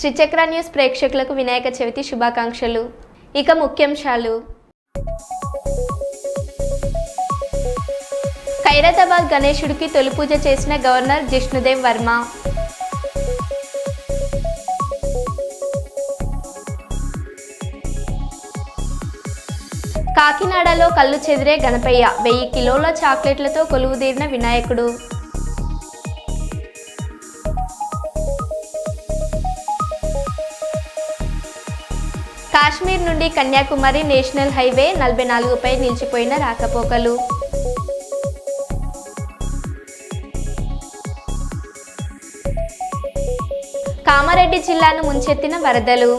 శ్రీచక్ర news ప్రేక్షకులకు వినాయక చవితి శుభాకాంక్షలు. ఇక ముఖ్యాంశాలు. ఖైరతాబాద్ గణేశుడికి తొలి పూజ చేసిన గవర్నర్ జిష్ణుదేవ్ వర్మ. కాకినాడలో కళ్ళు చెదిరే గణపయ్య వెయ్యి కిలోల చాక్లెట్లతో కొలువుదీరిన వినాయకుడు. కాశ్మీర్ నుండి కన్యాకుమారి నేషనల్ హైవే నలభై నాలుగుపై నిలిచిపోయిన రాకపోకలు. కామారెడ్డి జిల్లాను ముంచెత్తిన వరదలు.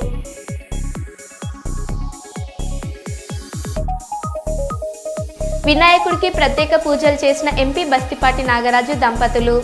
వినాయకుడికి ప్రత్యేక పూజలు చేసిన ఎంపీ బస్తిపాటి నాగరాజు దంపతులు.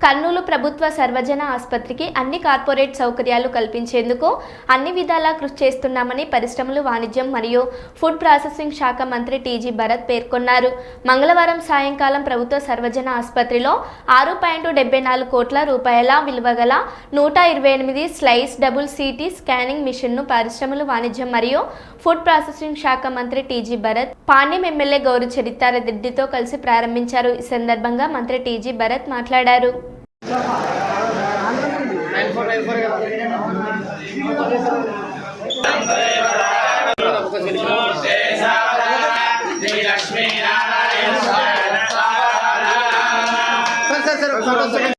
కర్నూలు ప్రభుత్వ సర్వజన ఆసుపత్రికి అన్ని కార్పొరేట్ సౌకర్యాలు కల్పించేందుకు అన్ని విధాలా కృషి చేస్తున్నామని పరిశ్రమలు వాణిజ్యం మరియు ఫుడ్ ప్రాసెసింగ్ శాఖ మంత్రి టీజీ భరత్ పేర్కొన్నారు. మంగళవారం సాయంకాలం ప్రభుత్వ సర్వజన ఆసుపత్రిలో ఆరు పాయింట్ డెబ్బై నాలుగు కోట్ల రూపాయల విలువ గల నూట ఇరవై ఎనిమిది స్లైస్ డబుల్ సిటీ స్కానింగ్ మిషన్ను పరిశ్రమలు వాణిజ్యం మరియు ఫుడ్ ప్రాసెసింగ్ శాఖ మంత్రి టీజీ భరత్ పాణ్యం ఎమ్మెల్యే గౌరు చరితారెడ్డితో కలిసి ప్రారంభించారు ఈ సందర్భంగా మంత్రి టీజీ భరత్ మాట్లాడారు సార్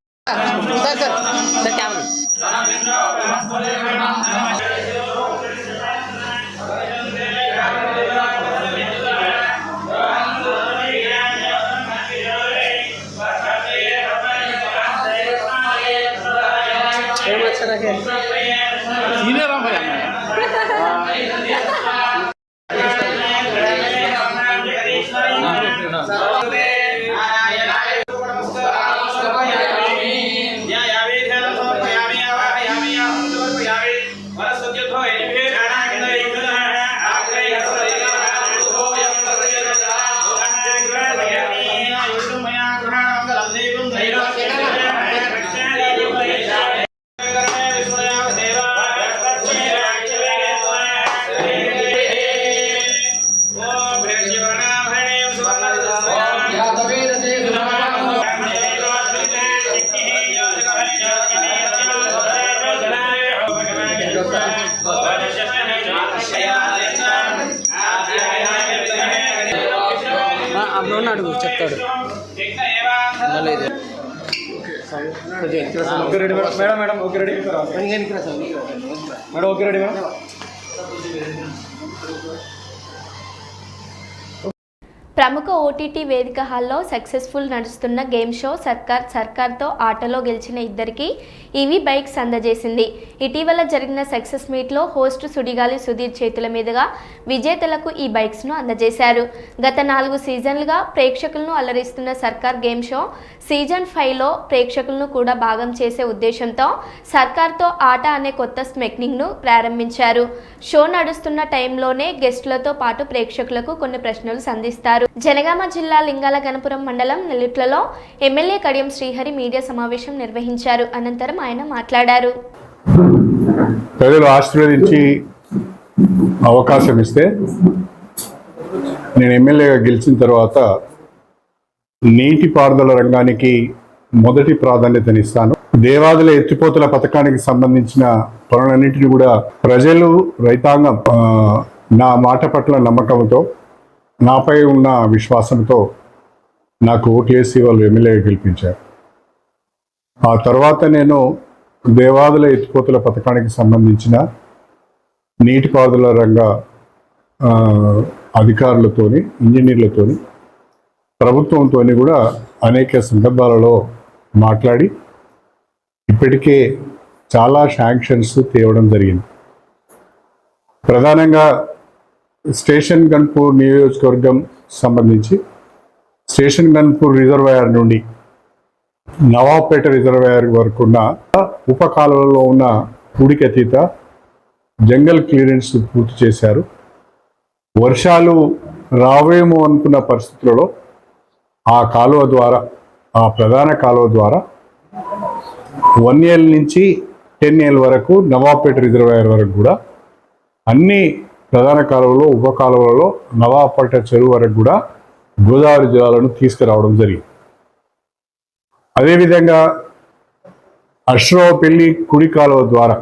సార్ సార్ 我 爱 ఎవరిని అడుగు? చెప్తాడు. Madam. Madam okay ready. Madam okay ready madam. ప్రముఖ ఓటీటీ వేదిక హాల్లో సక్సెస్ఫుల్ నడుస్తున్న గేమ్ షో సర్కార్ సర్కార్తో ఆటలో గెలిచిన ఇద్దరికి ఈవీ బైక్స్ అందజేసింది. ఇటీవల జరిగిన సక్సెస్ మీట్లో హోస్ట్ సుడిగాలి సుధీర్ చేతుల మీదుగా విజేతలకు ఈ బైక్స్ను అందజేశారు. గత నాలుగు సీజన్లుగా ప్రేక్షకులను అలరిస్తున్న సర్కార్ గేమ్ షో సీజన్ ఫైవ్లో ప్రేక్షకులను కూడా భాగం చేసే ఉద్దేశంతో సర్కార్తో ఆట అనే కొత్త స్మెక్నింగ్ను ప్రారంభించారు. షో నడుస్తున్న టైంలోనే గెస్టులతో పాటు ప్రేక్షకులకు కొన్ని ప్రశ్నలు సంధిస్తారు. జనగామ జిల్లా లింగాల గణపురం మండలం నెల్లిట్లలో ఎమ్మెల్యే కడియం శ్రీహరి మీడియా సమావేశం నిర్వహించారు. అనంతరం ఆయన మాట్లాడారు. ప్రజలు ఆశీర్వదించి అవకాశం ఇస్తే నేను ఎమ్మెల్యేగా గెలిచిన తర్వాత నీటిపారుదల రంగానికి మొదటి ప్రాధాన్యతనిస్తాను. దేవాదుల ఎత్తిపోతల పథకానికి సంబంధించిన పనులన్నింటినీ కూడా ప్రజలు రైతాంగం నా మాట పట్ల నమ్మకంతో నాపై ఉన్న విశ్వాసంతో నాకు ఓట్లేసి వాళ్ళు ఎమ్మెల్యే గెలిపించారు. ఆ తర్వాత నేను దేవాదుల ఎత్తిపోతుల పథకానికి సంబంధించిన నీటిపారుదల రంగ అధికారులతోని ఇంజనీర్లతోని ప్రభుత్వంతోని కూడా అనేక సందర్భాలలో మాట్లాడి ఇప్పటికే చాలా శాంక్షన్స్ తేవడం జరిగింది. ప్రధానంగా స్టేషన్ గన్పూర్ నియోజకవర్గం సంబంధించి స్టేషన్ గన్పూర్ రిజర్వాయర్ నుండి నవాబ్పేట రిజర్వాయర్ వరకు ఉన్న ఉప కాలువలో ఉన్న ఉడికతీత జంగల్ క్లియరెన్స్ పూర్తి చేశారు. వర్షాలు రావేమో అనుకున్న పరిస్థితులలో ఆ కాలువ ద్వారా ఆ ప్రధాన కాలువ ద్వారా వన్ ఇయర్ నుంచి టెన్ ఇయర్ వరకు నవాబ్పేట రిజర్వాయర్ వరకు కూడా అన్ని ప్రధాన కాలువలో ఉప కాలువలలో నవాబ్పేట చెరువు వరకు కూడా గోదావరి జలాలను తీసుకురావడం జరిగింది. అదేవిధంగా అశ్రవపల్లి కుడి కాలువ ద్వారా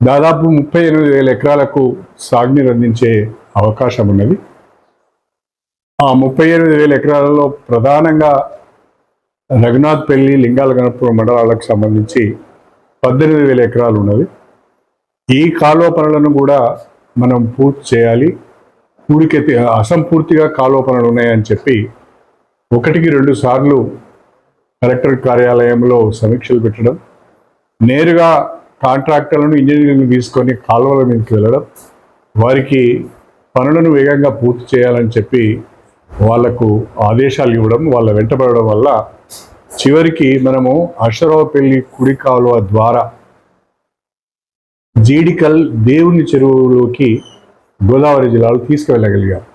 దాదాపు ముప్పై ఎనిమిది వేల ఎకరాలకు సాగునీరు అందించే అవకాశం ఉన్నది. ఆ ముప్పై ఎనిమిది వేల ఎకరాలలో ప్రధానంగా రఘునాథ్పల్లి లింగాల గణపురం మండలాలకు సంబంధించి పద్దెనిమిది వేల ఎకరాలు ఉన్నది. ఈ కాలువ పనులను కూడా మనం పూర్తి చేయాలి. పూడికెత్తి అసంపూర్తిగా కాలువ పనులు ఉన్నాయని చెప్పి ఒకటికి రెండు సార్లు కలెక్టర్ కార్యాలయంలో సమీక్షలు పెట్టడం నేరుగా కాంట్రాక్టర్లను ఇంజనీర్లను తీసుకొని కాలువల మీదకి వెళ్ళడం వారికి పనులను వేగంగా పూర్తి చేయాలని చెప్పి వాళ్ళకు ఆదేశాలు ఇవ్వడం వాళ్ళ వెంటబడడం వల్ల చివరికి మనము అశ్వరావుపల్లి కుడి కాలువ ద్వారా జీడికల్ దేవుని చెరువులోకి గోదావరి జిల్లాలో తీసుకువెళ్ళగలిగారు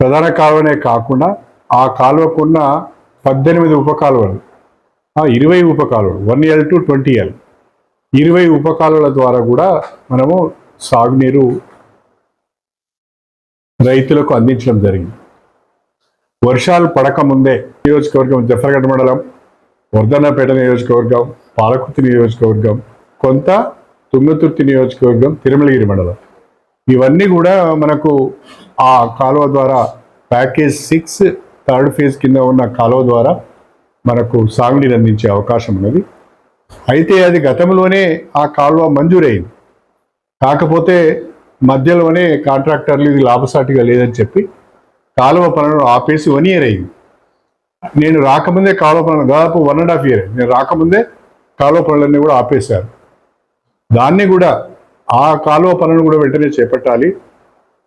ప్రధాన కాలువనే కాకుండా ఆ కాలువకున్న పద్దెనిమిది ఉపకాలువలు ఇరవై ఉపకాలువలు one L to twenty L ఇరవై ఉపకాలువల ద్వారా కూడా మనము సాగునీరు రైతులకు అందించడం జరిగింది. వర్షాలు పడకముందే నియోజకవర్గం జఫర్గఢ్ మండలం వర్ధన్నపేట నియోజకవర్గం పాలకుర్తి నియోజకవర్గం కొంత తుంగతుర్తి నియోజకవర్గం తిరుమలగిరి మండలం. ఇవన్నీ కూడా మనకు ఆ కాలువ ద్వారా ప్యాకేజ్ సిక్స్ థర్డ్ ఫేజ్ కింద ఉన్న కాలువ ద్వారా మనకు సాగునీరు అందించే అవకాశం ఉన్నది. అయితే అది గతంలోనే ఆ కాలువ మంజూరైంది. కాకపోతే మధ్యలోనే కాంట్రాక్టర్లు ఇది లాభసాటిగా లేదని చెప్పి కాలువ పనులను ఆపేసి వన్ ఇయర్ అయింది. నేను రాకముందే కాలువ పనులు దాదాపు వన్ అండ్ హాఫ్ ఇయర్ నేను రాకముందే కాలువ పనులన్నీ కూడా ఆపేశారు. దాన్ని కూడా ఆ కాలువ పనులను కూడా వెంటనే చేపట్టాలి.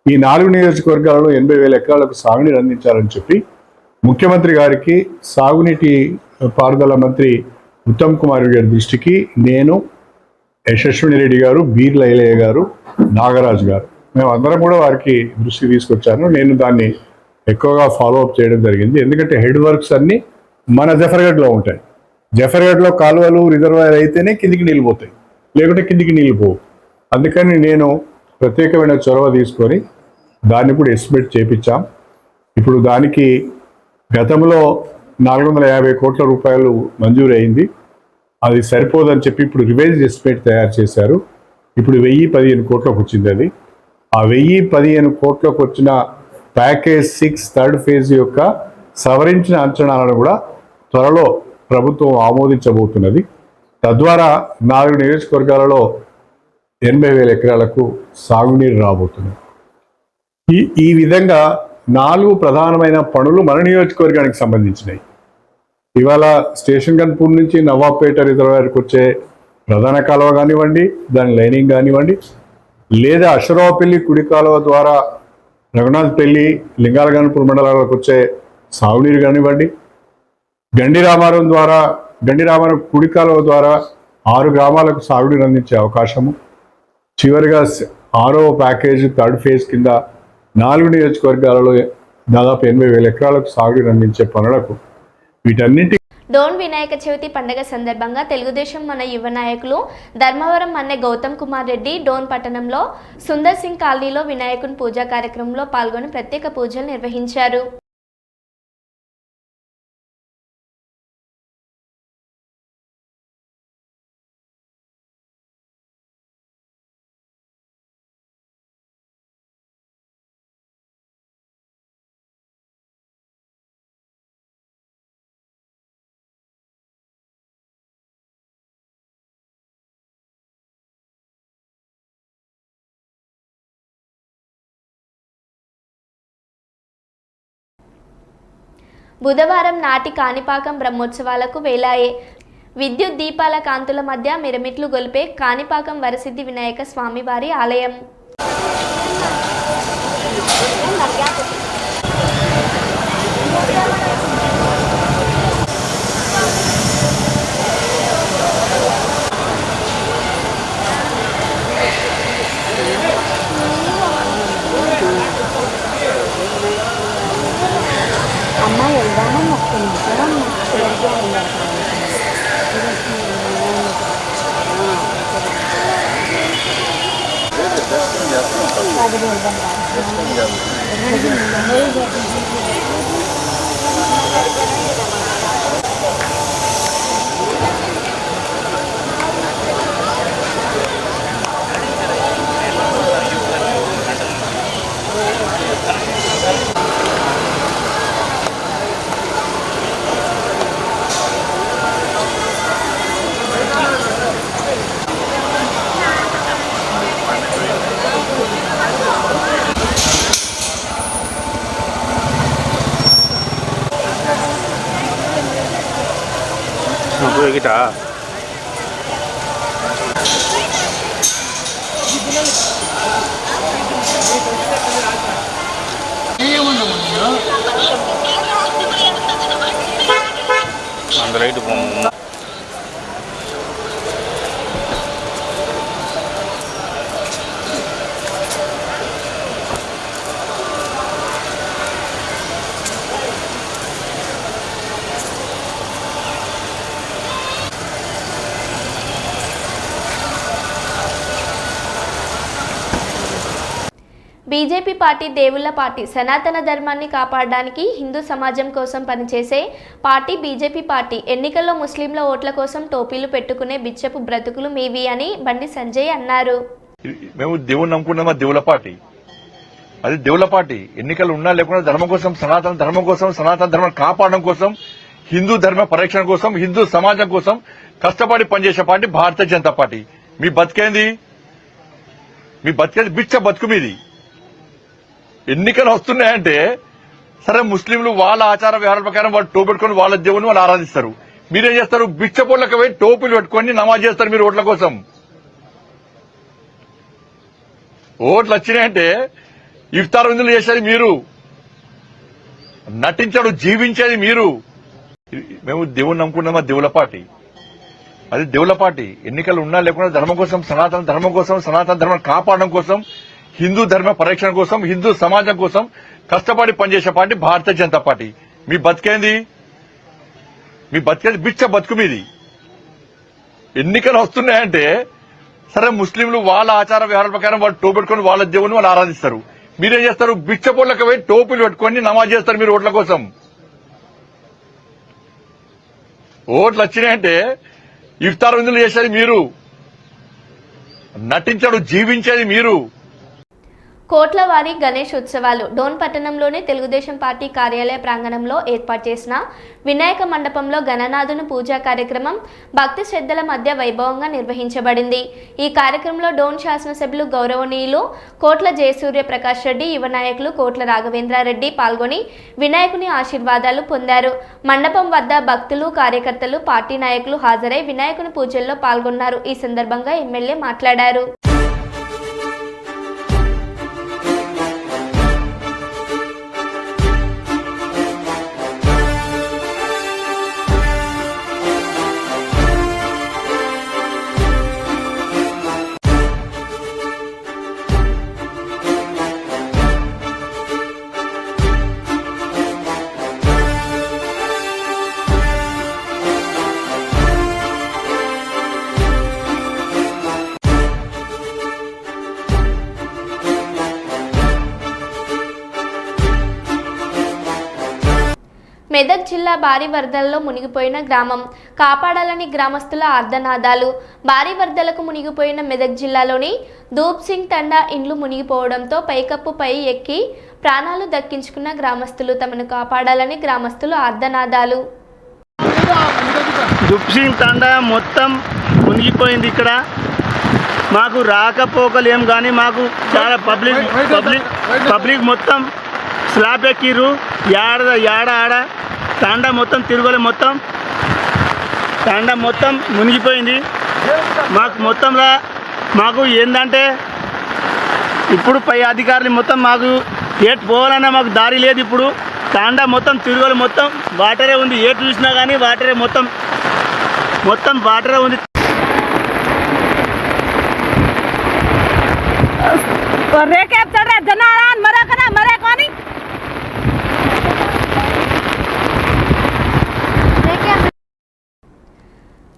ఈ నాలుగు నియోజకవర్గాలలో ఎనభై వేల ఎకరాలకు సాగునీరు అందించాలని చెప్పి ముఖ్యమంత్రి గారికి సాగునీటి పారుదల మంత్రి ఉత్తమ్ కుమార్ గారి దృష్టికి నేను యశస్విని రెడ్డి గారు బీర్ల ఐలయ్య గారు నాగరాజు గారు మేము అందరం కూడా వారికి దృష్టి తీసుకొచ్చాను. నేను దాన్ని ఎక్కువగా ఫాలో అప్ చేయడం జరిగింది. ఎందుకంటే హెడ్ వర్క్స్ అన్నీ మన జఫర్గఢ్లో ఉంటాయి. జఫర్గఢ్లో కాలువలు రిజర్వాయర్ అయితేనే కిందికి నీళ్ళు పోతాయి. లేకుంటే కిందికి నీళ్ళు పోవు. అందుకని నేను ప్రత్యేకమైన చొరవ తీసుకొని దాన్ని కూడా ఎస్టిమేట్ చేపించాం. ఇప్పుడు దానికి గతంలో నాలుగు వందల యాభై కోట్ల రూపాయలు మంజూరు అయింది. అది సరిపోదని చెప్పి ఇప్పుడు రివైజ్ ఎస్టిమేట్ తయారు చేశారు. ఇప్పుడు వెయ్యి పదిహేను కోట్లకు వచ్చింది అది. ఆ వెయ్యి పదిహేను కోట్లకు వచ్చిన ప్యాకేజ్ సిక్స్ థర్డ్ ఫేజ్ యొక్క సవరించిన అంచనాలను కూడా త్వరలో ప్రభుత్వం ఆమోదించబోతున్నది. తద్వారా నాలుగు నియోజకవర్గాలలో ఎనభై వేల ఎకరాలకు సాగునీరు రాబోతుంది. ఈ ఈ విధంగా నాలుగు ప్రధానమైన పనులు మన నియోజకవర్గానికి సంబంధించినవి ఇవాళ స్టేషన్ గన్పూర్ నుంచి నవాబ్పేట రిజర్వాయర్కి వచ్చే ప్రధాన కాలువ కానివ్వండి దాని లైనింగ్ కానివ్వండి లేదా అశ్వరావుపల్లి కుడి కాలువ ద్వారా రఘునాథ్ పెళ్ళి లింగాలగన్పూర్ మండలాలకు వచ్చే సాగునీరు కానివ్వండి గండి రామారం ద్వారా గండి రామారం కుడి కాలువ ద్వారా ఆరు గ్రామాలకు సాగునీరు అందించే అవకాశము. చివరిగా ఆరో ప్యాకేజ్ థర్డ్ ఫేజ్ కింద నాలుగు నియోజకవర్గాలలో దాదాపు ఎనభై వేల ఎకరాలకు సాగునీరు అందించే పనులకు వీటన్నింటి డోన్ వినాయక చవితి పండుగ సందర్భంగా తెలుగుదేశం మన యువ నాయకులు ధర్మవరం అనే గౌతమ్ కుమార్ రెడ్డి డోన్ పట్టణంలో సుందర్ సింగ్ కాలనీలో వినాయకుని పూజా కార్యక్రమంలో పాల్గొని ప్రత్యేక పూజలు నిర్వహించారు. బుధవారం నాటి కాణిపాకం బ్రహ్మోత్సవాలకు వేలాయే. విద్యుత్ దీపాల కాంతుల మధ్య మిరమిట్లు గొలిపే కాణిపాకం వరసిద్ధి వినాయక స్వామివారి ఆలయం. Kailangan mo kumulang magkulay ang mga BJP party దేవుళ్ళ పార్టీ సనాతన ధర్మాన్ని కాపాడడానికి హిందూ సమాజం కోసం పనిచేసే పార్టీ బీజేపీ పార్టీ. ఎన్నికల్లో ముస్లింల ఓట్ల కోసం టోపీలు పెట్టుకునే బిచ్చపు బ్రతుకులు మీవి అని బండి సంజయ్ అన్నారు. మేము దేవుని నమ్ముకున్నామా దేవుల పార్టీ. అది దేవుల పార్టీ. ఎన్నికలు ఉన్నా లేకుండా ధర్మం కోసం సనాతన ధర్మం కోసం సనాతన ధర్మం కాపాడడం కోసం హిందూ ధర్మ పరిరక్షణ కోసం హిందూ సమాజం కోసం కష్టపడి పనిచేసే పార్టీ భారతీయ జనతా పార్టీ. మీ బతికేంది? మీ బతికేది బిచ్చ బతుకు మీది. ఎన్నికలు వస్తున్నాయంటే సరే ముస్లింలు వాళ్ళ ఆచార వ్యవహారాల ప్రకారం వాళ్ళు టోపు పెట్టుకొని వాళ్ళ దేవుని వాళ్ళు ఆరాధిస్తారు. మీరేం చేస్తారు? బిచ్చపోళ్ళకి పోయి టోపులు పెట్టుకొని నమాజ్ చేస్తారు మీరు ఓట్ల కోసం. ఓట్లు వచ్చినాయంటే ఇఫ్తార్ విందులు చేసేది మీరు. నటించాడు జీవించేది మీరు. మేము దేవుని నమ్ముకున్నామా దేవుల పార్టీ. అది దేవుల పార్టీ. ఎన్నికలు ఉన్నా లేకుండా ధర్మం కోసం సనాతన ధర్మం కోసం సనాతన ధర్మం కాపాడడం కోసం హిందూ ధర్మ పరిరక్షణ కోసం హిందూ సమాజం కోసం కష్టపడి పనిచేసే పార్టీ భారతీయ జనతా పార్టీ. మీ బతికేంది? మీ బతికేది బిచ్చ బతుకు మీది. ఎన్నికలు వస్తున్నాయంటే సరే ముస్లింలు వాళ్ళ ఆచార వ్యవహారాల ప్రకారం వాళ్ళు టోపు వాళ్ళ దేవుని వాళ్ళు ఆరాధిస్తారు. మీరేం చేస్తారు? బిచ్చపోళ్ళకి పోయి టోపులు పెట్టుకొని నమాజ్ చేస్తారు మీరు ఓట్ల కోసం. ఓట్లు వచ్చినాయంటే ఇఫ్తార్ విందులు చేసేది మీరు. నటించాడు జీవించేది మీరు. కోట్ల వారి గణేష్ ఉత్సవాలు డోన్ పట్టణంలోని తెలుగుదేశం పార్టీ కార్యాలయ ప్రాంగణంలో ఏర్పాటు చేసిన వినాయక మండపంలో గణనాథుని పూజా కార్యక్రమం భక్తి శ్రద్ధల మధ్య వైభవంగా నిర్వహించబడింది. ఈ కార్యక్రమంలో డోన్ శాసనసభ్యులు గౌరవనీయులు కోట్ల జయసూర్య ప్రకాష్ రెడ్డి యువ నాయకులు కోట్ల రాఘవేంద్రారెడ్డి పాల్గొని వినాయకుని ఆశీర్వాదాలు పొందారు. మండపం వద్ద భక్తులు కార్యకర్తలు పార్టీ నాయకులు హాజరై వినాయకుని పూజల్లో పాల్గొన్నారు. ఈ సందర్భంగా ఎమ్మెల్యే మాట్లాడారు. జిల్లా భారీ వరదల్లో మునిగిపోయిన గ్రామం. కాపాడాలని గ్రామస్తుల ఆర్ధనాదాలు. భారీ వరదలకు మునిగిపోయిన మెదక్ జిల్లాలోని దూప్ సింగ్ తండా ఇండ్లు మునిగిపోవడంతో పైకప్పు పై ఎక్కి ప్రాణాలు దక్కించుకున్న గ్రామస్తులు తమను కాపాడాలని గ్రామస్తులు ఆర్ధనాదాలు. దుప్సింగ్ తండా మొత్తం మునిగిపోయింది ఇక్కడ. మాకు రాకపోకలు ఏం కానీ మాకు చాలా పబ్లిక్ పబ్లిక్ పబ్లిక్ మొత్తం స్లాబ్ ఎక్కిర్రు. యాడ యాడ ఆడ తాండా మొత్తం తిరుగులే మొత్తం. తాండా మొత్తం మునిగిపోయింది. మాకు మొత్తంలా మాకు ఏంటంటే ఇప్పుడు పై అధికారులు మొత్తం మాకు ఏటు పోవాలన్నా మాకు దారి లేదు ఇప్పుడు. తాండ మొత్తం తిరుగులు మొత్తం వాటరే ఉంది. ఏటు చూసినా కానీ వాటరే మొత్తం మొత్తం వాటరే ఉంది. జనారా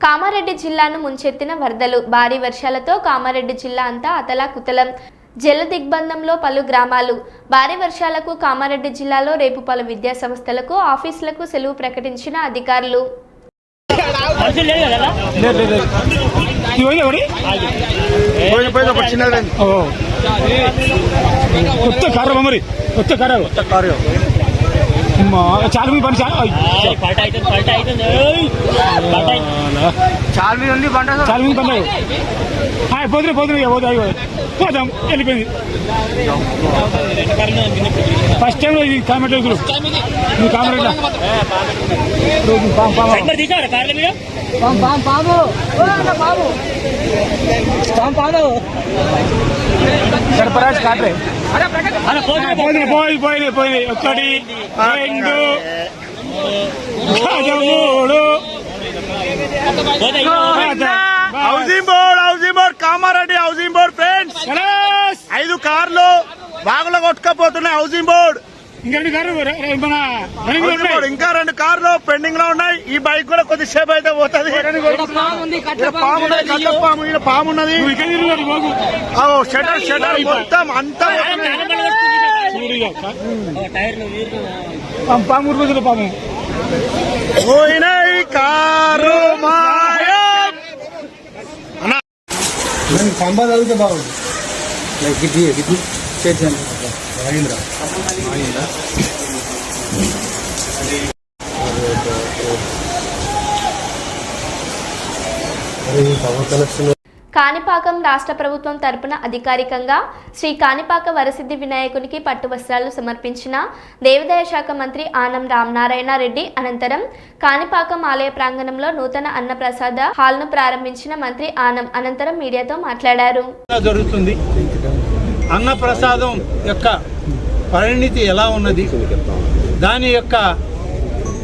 కామారెడ్డి జిల్లాను ముంచెత్తిన వరదలు. భారీ వర్షాలతో కామారెడ్డి జిల్లా అంతా అతలాకుతలం. జల దిగ్బంధంలో పలు గ్రామాలు. భారీ వర్షాలకు కామారెడ్డి జిల్లాలో రేపు పలు విద్యా సంస్థలకు ఆఫీసులకు సెలవు ప్రకటించిన అధికారులు. కొత్త కారు మరి? కొత్త కారు కొత్త కారు చాలా చాలా మీద ఉంది బండ చాలా మంది పని పోతున్నా పోతున్నా పోతా పోదాం వెళ్ళిపోయింది ఫస్ట్ టైం ఇది కామెంట్ గ్రూప్ నువ్వు కామెంట్ సర్పరాజ్ కాట్రే పోయినాయి పోయి పోయినాయి పోయినాయి ఒకటి రెండు. మూడు housing board housing board Kamareddy housing board friends. ఐదు కార్లు బాగులో కొట్టుకపోతున్నాయి హౌసింగ్ బోర్డ్. ఇంకా రెండు కారు మన. ఇంకా రెండు కార్లు పెండింగ్లో ఉన్నాయి. ఈ బైక్ కూడా కొద్దిసేపు అయితే పోతుంది. పాము పాము ఈడ పాము ఉన్నది. ఇక్కడ. షటర్ షటర్ మొత్తం అంతా. పాము పాము ఊరుకోదు పాము. పోయినాయి కారు చదివితే బాగుంది గిడ్డి మహేంద్ర కాణిపాకం రాష్ట్ర ప్రభుత్వం తరపున అధికారికంగా శ్రీ కాణిపాక వరసిద్ధి వినాయకునికి పట్టు వస్త్రాలు సమర్పించిన దేవాదాయ శాఖ మంత్రి ఆనం రామనారాయణ రెడ్డి అనంతరం కాణిపాకం ఆలయ ప్రాంగణంలో నూతన అన్నప్రసాద హాల్ను ప్రారంభించిన మంత్రి ఆనం అనంతరం మీడియాతో మాట్లాడారు. జరుగుతుంది. అన్నప్రసాదం యొక్క పరిణితి ఎలా ఉన్నది? దాని యొక్క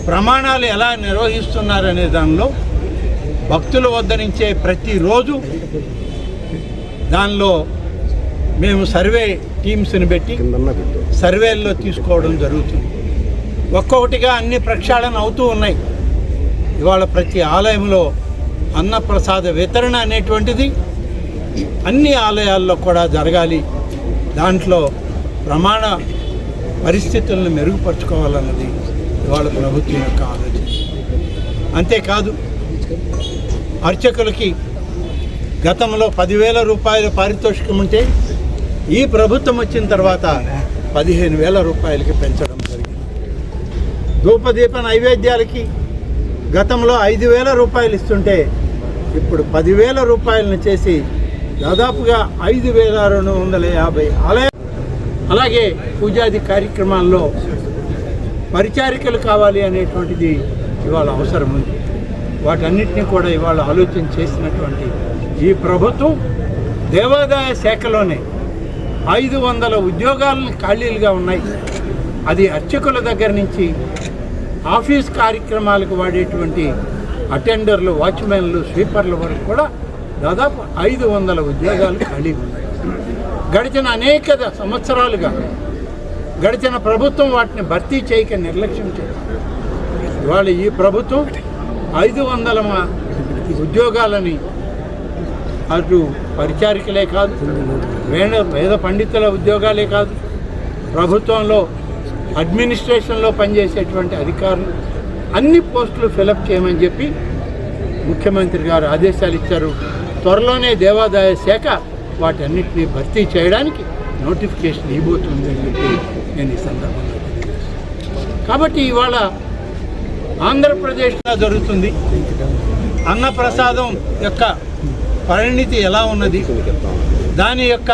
ప్రమాణాలు ఎలా నిర్వహిస్తున్నారనే దానిలో భక్తుల వద్ద నుంచే ప్రతిరోజు దానిలో మేము సర్వే టీమ్స్ని పెట్టి. సర్వేల్లో తీసుకోవడం జరుగుతుంది. ఒక్కొక్కటిగా అన్ని ప్రక్షాళన అవుతూ ఉన్నాయి. ఇవాళ ప్రతి ఆలయంలో అన్నప్రసాద వితరణ అనేటువంటిది అన్ని ఆలయాల్లో కూడా జరగాలి. దాంట్లో ప్రమాణ పరిస్థితులను మెరుగుపరుచుకోవాలన్నది ఇవాళ ప్రభుత్వం యొక్క ఆలోచన. అంతేకాదు అర్చకులకి గతంలో పదివేల రూపాయల పారితోషికం ఉంటే ఈ ప్రభుత్వం వచ్చిన తర్వాత పదిహేను వేల రూపాయలకి పెంచడం జరిగింది. ధూపదీప నైవేద్యాలకి గతంలో ఐదు వేల రూపాయలు ఇస్తుంటే ఇప్పుడు పదివేల రూపాయలను చేసి దాదాపుగా ఐదు వేల రెండు వందల యాభై ఆలయ అలాగే పూజాది కార్యక్రమాల్లో పరిచారికలు కావాలి అనేటువంటిది ఇవాళ అవసరం ఉంది. వాటన్నిటిని కూడా ఇవాళ ఆలోచన చేసినటువంటి ఈ ప్రభుత్వం దేవాదాయ శాఖలోనే ఐదు వందల ఉద్యోగాలు ఖాళీలుగా ఉన్నాయి. అది అర్చకుల దగ్గర నుంచి ఆఫీస్ కార్యక్రమాలకు వాడేటువంటి అటెండర్లు వాచ్మెన్లు స్వీపర్ల వరకు కూడా దాదాపు ఐదు వందల ఉద్యోగాలు ఖాళీగా ఉన్నాయి. గడిచిన అనేక సంవత్సరాలుగా గడిచిన ప్రభుత్వం వాటిని భర్తీ చేయక నిర్లక్ష్యం చేసింది. ఇవాళ ఈ ప్రభుత్వం ఐదు వందల మ- ఉద్యోగాలని అటు పరిచారికలే కాదు వేద వేద పండితుల ఉద్యోగాలే కాదు ప్రభుత్వంలో అడ్మినిస్ట్రేషన్లో పనిచేసేటువంటి అధికారులు అన్ని పోస్టులు ఫిలప్ చేయమని చెప్పి ముఖ్యమంత్రి గారు ఆదేశాలు ఇచ్చారు. త్వరలోనే దేవాదాయ శాఖ వాటన్నిటిని భర్తీ చేయడానికి నోటిఫికేషన్ ఇవ్వబోతుంది అని చెప్పి నేను ఈ సందర్భంగా కాబట్టి ఇవాళ ఆంధ్రప్రదేశ్లో జరుగుతుంది. అన్నప్రసాదం యొక్క పరిణితి ఎలా ఉన్నది? దాని యొక్క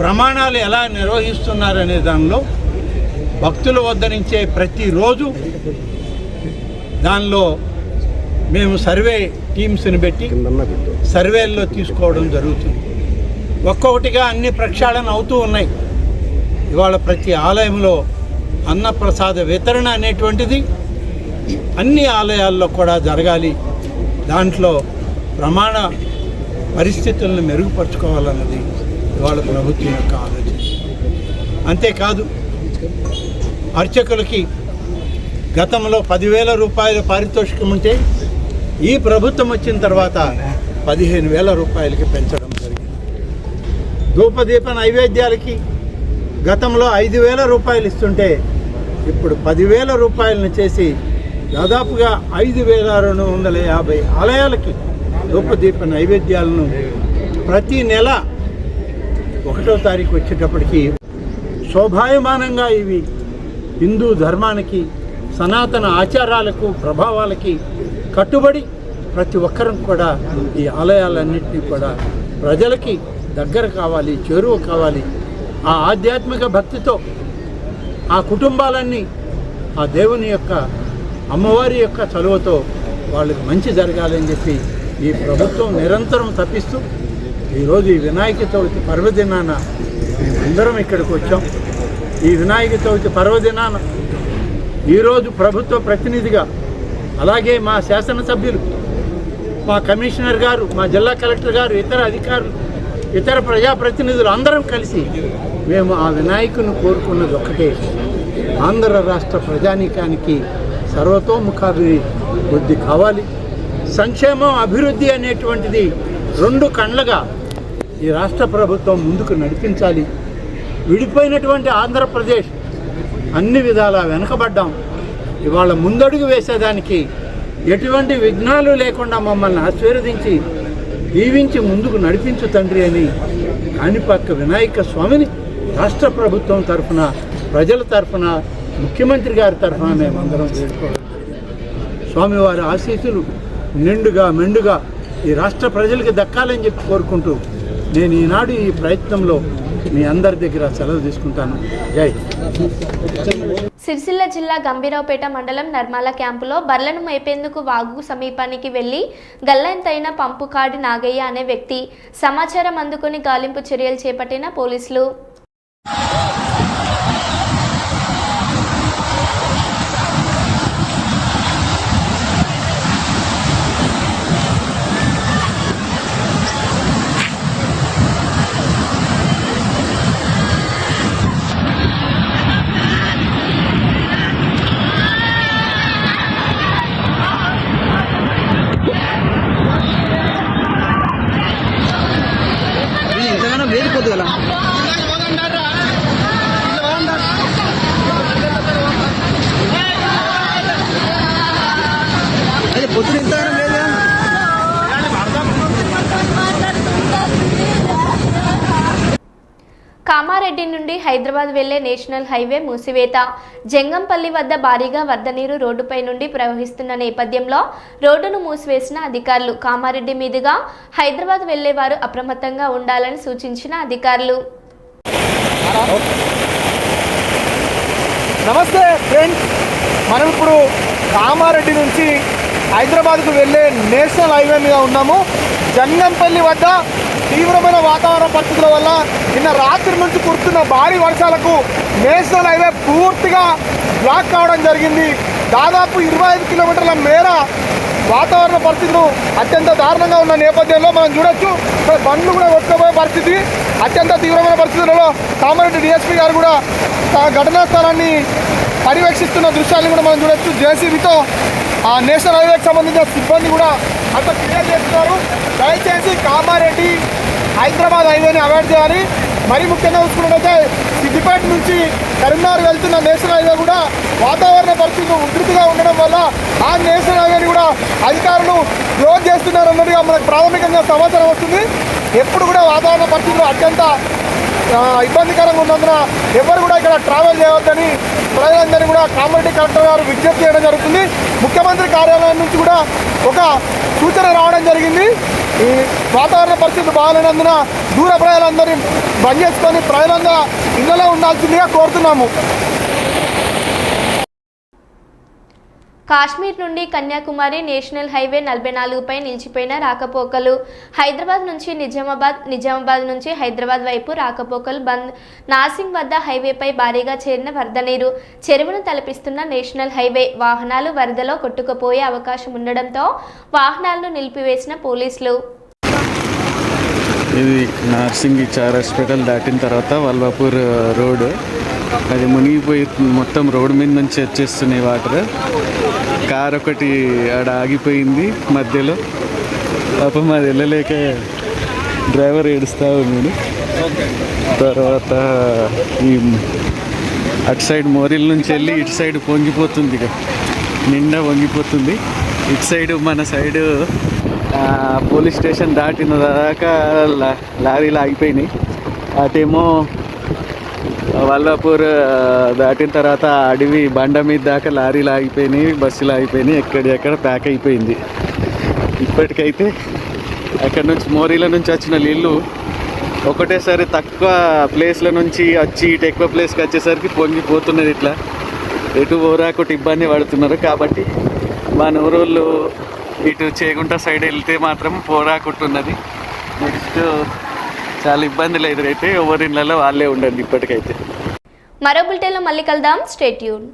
ప్రమాణాలు ఎలా నిర్వహిస్తున్నారనే దానిలో భక్తుల వద్ద నుంచే ప్రతిరోజు దానిలో మేము సర్వే టీమ్స్ని పెట్టి సర్వేల్లో తీసుకోవడం జరుగుతుంది. ఒక్కొక్కటిగా అన్ని ప్రక్షాళన అవుతూ ఉన్నాయి. ఇవాళ ప్రతి ఆలయంలో అన్నప్రసాద వితరణ అనేటువంటిది అన్ని ఆలయాల్లో కూడా జరగాలి. దాంట్లో ప్రమాణ పరిస్థితులను మెరుగుపరుచుకోవాలన్నది ఇవాళ ప్రభుత్వం యొక్క ఆలోచన. అంతేకాదు అర్చకులకి గతంలో పదివేల రూపాయల పారితోషికం ఉంటే ఈ ప్రభుత్వం వచ్చిన తర్వాత పదిహేను వేల రూపాయలకి పెంచడం జరిగింది. ధూపదీప నైవేద్యాలకి గతంలో ఐదు వేల రూపాయలు ఇస్తుంటే ఇప్పుడు పదివేల రూపాయలను చేసి దాదాపుగా ఐదు వేల రెండు వందల యాభై ఆలయాలకి ధూపదీప నైవేద్యాలను ప్రతి నెల ఒకటో తారీఖు వచ్చేటప్పటికి శోభాయమానంగా ఇవి హిందూ ధర్మానికి సనాతన ఆచారాలకు ప్రభావాలకి కట్టుబడి ప్రతి ఒక్కరం కూడా ఈ ఆలయాలన్నింటినీ కూడా ప్రజలకి దగ్గర కావాలి చేరువ కావాలి. ఆ ఆధ్యాత్మిక భక్తితో ఆ కుటుంబాలన్నీ ఆ దేవుని యొక్క అమ్మవారి యొక్క చలువతో వాళ్ళకి మంచి జరగాలని చెప్పి ఈ ప్రభుత్వం నిరంతరం తప్పిస్తూ ఈరోజు ఈ వినాయక చవితి పర్వదినాన అందరం ఇక్కడికి వచ్చాం. ఈ వినాయక చవితి పర్వదినాన ఈరోజు ప్రభుత్వ ప్రతినిధిగా అలాగే మా శాసనసభ్యులు మా కమిషనర్ గారు మా జిల్లా కలెక్టర్ గారు ఇతర అధికారులు ఇతర ప్రజాప్రతినిధులు అందరం కలిసి మేము ఆ వినాయకుని కోరుకున్నది ఒక్కటే. ఆంధ్ర రాష్ట్ర ప్రజానీకానికి సర్వతోముఖాభివృద్ధి కావాలి. సంక్షేమం అభివృద్ధి అనేటువంటిది రెండు కండ్లగా ఈ రాష్ట్ర ప్రభుత్వం ముందుకు నడిపించాలి. విడిపోయినటువంటి ఆంధ్రప్రదేశ్ అన్ని విధాలా వెనకబడ్డాం. ఇవాళ ముందడుగు వేసేదానికి ఎటువంటి విఘ్నాలు లేకుండా మమ్మల్ని ఆశీర్వదించి దీవించి ముందుకు నడిపించు తండ్రి అని కాణిపాక వినాయక స్వామిని రాష్ట్ర ప్రభుత్వం తరఫున ప్రజల తరఫున ముఖ్యమంత్రి గారి తరఫున మేమందరం వేడుకోవాలి. స్వామివారి ఆశీస్సులు నిండుగా మెండుగా ఈ రాష్ట్ర ప్రజలకి దక్కాలని చెప్పి కోరుకుంటూ నేను ఈనాడు ఈ ప్రయత్నంలో మీ అందరి దగ్గర సెలవు తీసుకుంటాను. జై. సిరిసిల్ల జిల్లా గంభీరావుపేట మండలం నర్మాల క్యాంపులో బర్లను మేపేందుకు వాగు సమీపానికి వెళ్ళి గల్లంతైన పంపుకాడి నాగయ్య అనే వ్యక్తి సమాచారం అందుకుని గాలింపు చర్యలు చేపట్టిన పోలీసులు. హైదరాబాద్ వెళ్ళే నేషనల్ హైవే మూసివేత. జంగంపల్లి వద్ద భారీగా వరద నీరు రోడ్డుపై నుండి ప్రవహిస్తున్న నేపథ్యంలో రోడ్డును మూసివేసిన అధికారులు కామారెడ్డి మీదుగా హైదరాబాద్ వెళ్ళేవారు అప్రమత్తంగా ఉండాలని సూచించిన అధికారులు. నమస్తే ఫ్రెండ్స్ మనం ఇప్పుడు కామారెడ్డి నుంచి హైదరాబాద్కు వెళ్ళే నేషనల్ హైవే మీద ఉన్నాము. జంగంపల్లి వద్ద తీవ్రమైన వాతావరణ పరిస్థితుల వల్ల నిన్న రాత్రి నుంచి కురుస్తున్న భారీ వర్షాలకు నేషనల్ హైవే పూర్తిగా బ్లాక్ కావడం జరిగింది. దాదాపు ఇరవై ఐదు కిలోమీటర్ల మేర వాతావరణ పరిస్థితులు అత్యంత దారుణంగా ఉన్న నేపథ్యంలో మనం చూడొచ్చు. ఇక్కడ బండ్లు కూడా కొట్టుకుపోయే పరిస్థితి అత్యంత తీవ్రమైన పరిస్థితులలో కామారెడ్డి డిఎస్పీ గారు కూడా ఘటనా స్థలాన్ని పర్యవేక్షిస్తున్న దృశ్యాలను కూడా మనం చూడొచ్చు. జేసీబీతో ఆ నేషనల్ హైవేకి సంబంధించిన సిబ్బంది కూడా అంత క్లియర్ చేస్తున్నారు. దయచేసి కామారెడ్డి హైదరాబాద్ హైవేని అవాయిడ్ చేయాలి. మరీ ముఖ్యంగా చూసుకున్నట్టయితే సిద్దిపేట నుంచి కరీంనగర్ వెళ్తున్న నేషనల్ హైవే కూడా వాతావరణ పరిస్థితులు ఉధృతిగా ఉండడం వల్ల ఆ నేషనల్ హైవేని కూడా అధికారులు క్లోజ్ చేస్తున్నారన్నట్టుగా మనకు ప్రాథమికంగా సమాచారం వస్తుంది. ఎప్పుడు కూడా వాతావరణ పరిస్థితులు అత్యంత ఇబ్బందికరంగా ఉన్నందున ఎవరు కూడా ఇక్కడ ట్రావెల్ చేయవద్దని ప్రజలందరినీ కూడా కామారెడ్డి కలెక్టర్ గారు విజ్ఞప్తి చేయడం జరుగుతుంది. ముఖ్యమంత్రి కార్యాలయం నుంచి కూడా ఒక సూచన రావడం జరిగింది. ఈ వాతావరణ పరిస్థితులు బాగాలేనందున దూర ప్రజలందరినీ బంద్ చేసుకొని ప్రజలందరూ ఇళ్ళలో ఉండాల్సిందిగా కోరుతున్నాము. కాశ్మీర్ నుండి కన్యాకుమారి నేషనల్ హైవే నలభై నాలుగుపై నిలిచిపోయిన రాకపోకలు. హైదరాబాద్ నుంచి నిజామాబాద్ నిజామాబాద్ నుంచి హైదరాబాద్ వైపు రాకపోకలు బంద్. నాసింగ్ వద్ద హైవేపై భారీగా చేరిన వరద నీరు చెరువును తలపిస్తున్న నేషనల్ హైవే వాహనాలు వరదలో కొట్టుకుపోయే అవకాశం ఉండడంతో వాహనాలను నిలిపివేసిన పోలీసులు. ఇది నార్సింగ్ చార్ హాస్పిటల్ దాటిన తర్వాత వల్వాపూర్ రోడ్. అది మునిగిపోయి మొత్తం రోడ్ మీద నుంచి వచ్చేస్తున్నాయి వాటర్. కార్ ఒకటి ఆడ ఆగిపోయింది మధ్యలో. పాపం అది వెళ్ళలేక డ్రైవర్ ఏడుస్తూ ఉన్నాడు. తర్వాత ఈ అటు సైడ్ మోరిల్ నుంచి వెళ్ళి ఇటు సైడ్ పొంగిపోతుంది ఇక. నిండా వంగిపోతుంది. ఇటు సైడ్ మన సైడ్ పోలీస్ స్టేషన్ దాటిన దాకా లారీలు ఆగిపోయినాయి. అటేమో వల్లాపూర్ దాటిన తర్వాత అడవి బండ మీద దాకా లారీలు ఆగిపోయినాయి బస్సులు ఆగిపోయినాయి ఎక్కడెక్కడ ప్యాక్ అయిపోయింది. ఇప్పటికైతే అక్కడ నుంచి మోరీల నుంచి వచ్చిన నీళ్ళు ఒకటేసారి తక్కువ ప్లేస్ల నుంచి వచ్చి ఇటు ఎక్కువ ప్లేస్కి వచ్చేసరికి పొంగిపోతున్నది ఇట్లా. ఎటు ఓరాకుటి ఇబ్బంది పడుతున్నారు కాబట్టి మా నూరోళ్ళు ఇటు చేగుంట సైడ్ వెళ్తే మాత్రం పోరాకుట్టున్నది. నెక్స్ట్ చాలా ఇబ్బందులు ఎదురైతే ఎవరి ఇళ్ళలో వాళ్ళే ఉండండి ఇప్పటికైతే. మరో బులెటిన్లో మళ్ళీ కలుద్దాం. స్టేట్యూన్